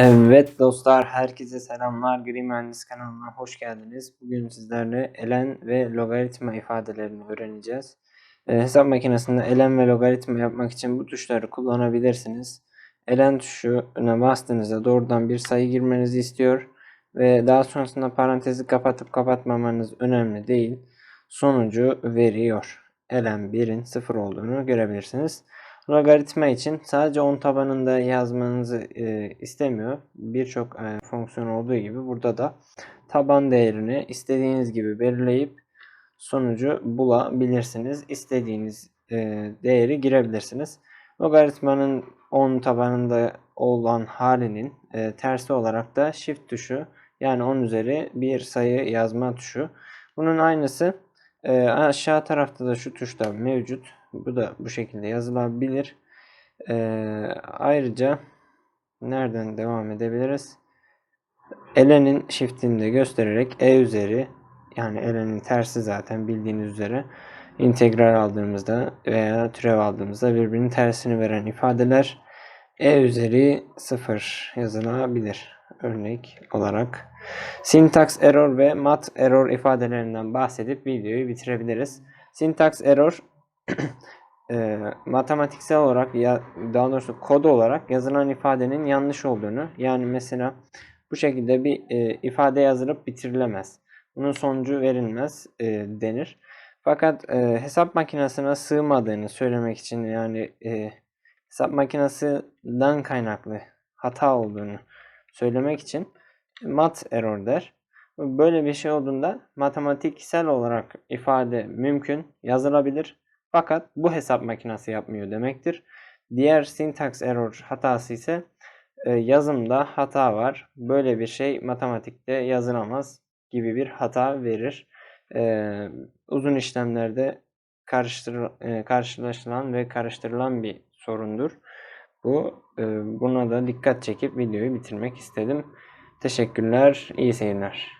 Evet dostlar, herkese selamlar. Gri Mühendis kanalına hoş geldiniz. Bugün sizlerle elen ve logaritma ifadelerini öğreneceğiz. Ee, hesap makinesinde elen ve logaritma yapmak için bu tuşları kullanabilirsiniz. Elen tuşuna bastığınızda doğrudan bir sayı girmenizi istiyor ve daha sonrasında parantezi kapatıp kapatmamanız önemli değil. Sonucu veriyor. Elen 1'in 0 olduğunu görebilirsiniz. Logaritma için sadece 10 tabanında yazmanızı e, istemiyor. Birçok e, fonksiyon olduğu gibi burada da taban değerini istediğiniz gibi belirleyip sonucu bulabilirsiniz. İstediğiniz e, değeri girebilirsiniz. Logaritmanın 10 tabanında olan halinin e, tersi olarak da shift tuşu yani 10 üzeri bir sayı yazma tuşu. Bunun aynısı e, aşağı tarafta da şu tuşta mevcut. Bu da bu şekilde yazılabilir. E, ayrıca nereden devam edebiliriz? Elenin shift'ini göstererek e üzeri yani elenin tersi zaten bildiğiniz üzere integral aldığımızda veya türev aldığımızda birbirinin tersini veren ifadeler e üzeri 0 yazılabilir. Örnek olarak syntax error ve mat error ifadelerinden bahsedip videoyu bitirebiliriz. Syntax error e, matematiksel olarak ya daha doğrusu kod olarak yazılan ifadenin yanlış olduğunu yani mesela bu şekilde bir e, ifade yazılıp bitirilemez. Bunun sonucu verilmez e, denir. Fakat e, hesap makinesine sığmadığını söylemek için yani e, hesap makinesinden kaynaklı hata olduğunu söylemek için mat error der. Böyle bir şey olduğunda matematiksel olarak ifade mümkün, yazılabilir. Fakat bu hesap makinesi yapmıyor demektir. Diğer syntax error hatası ise e, yazımda hata var. Böyle bir şey matematikte yazılamaz gibi bir hata verir. E, uzun işlemlerde karıştır, e, karşılaşılan ve karıştırılan bir sorundur. Bu buna da dikkat çekip videoyu bitirmek istedim. Teşekkürler, iyi seyirler.